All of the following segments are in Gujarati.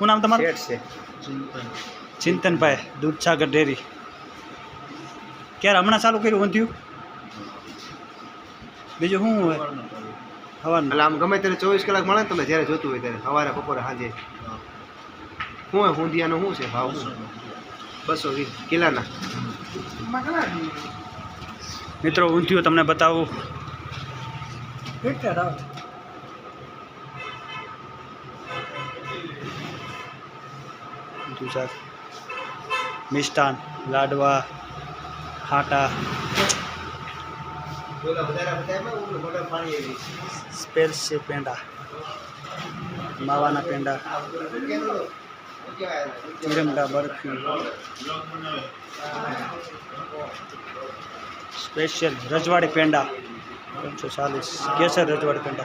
શું નામ તમારું? શેઠ છે. ચિંતનભાઈ દૂધસાગર ડેરી. ક્યારે હમણાં ચાલુ કર્યું ઊંધિયું બીજું શું હોય? હવાનું એટલે આમ ગમે ત્યારે ચોવીસ કલાક મળે ને તમે જ્યારે જોતું હોય ત્યારે સવારે બપોરે સાંજે. શું હોય ઊંધિયાનો શું છે ભાવ? બસો વીસ. કિલાના? મિત્રો ઊંધિયું તમને બતાવું. શાક મિષ્ટાન લાડવા ખાટા સ્પેશિયલ પેંડા. માવાના પેંડા. ચિરમડા બરફી. સ્પેશિયલ રજવાડી પેંડા. ત્રણસો ચાલીસ. કેસર રજવાડી પેંડા.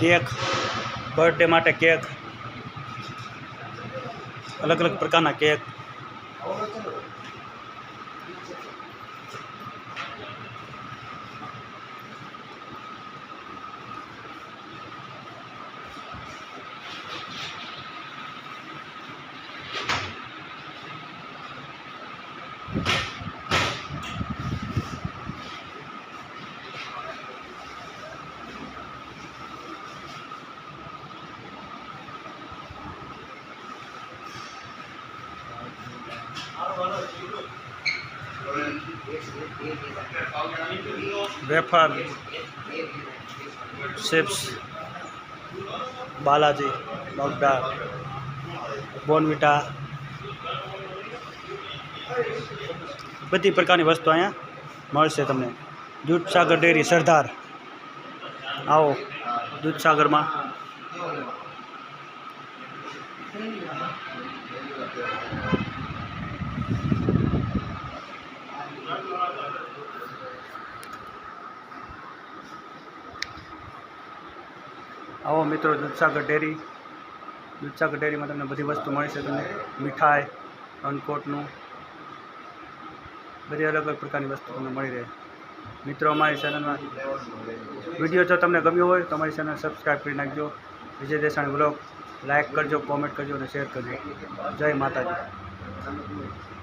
કેક બર્થડે માટે કેક અલગ અલગ પ્રકારના કેક. વેફર ચિપ્સ બાલાજી મગદાળ બોનવિટા બધી પ્રકારની વસ્તુ અહીંયા મળશે તમને. દૂધસાગર ડેરી, સરદાર. આવો, દૂધસાગરમાં. આવો મિત્રો, દૂધસાગર ડેરી. દૂધસાગર ડેરીમાં તમને બધી વસ્તુ મળી છે તમને મીઠાઈ અનકોટનું બધી અલગ અલગ પ્રકારની વસ્તુ તમને મળી રહે. મિત્રો, અમારી ચેનલમાં વીડિયો જો તમને ગમ્યો હોય તો અમારી ચેનલ સબસ્ક્રાઈબ કરી નાખજો. વિજય દેસાણી બ્લોગ લાઇક કરજો કોમેન્ટ કરજો અને શેર કરજો. જય માતાજી.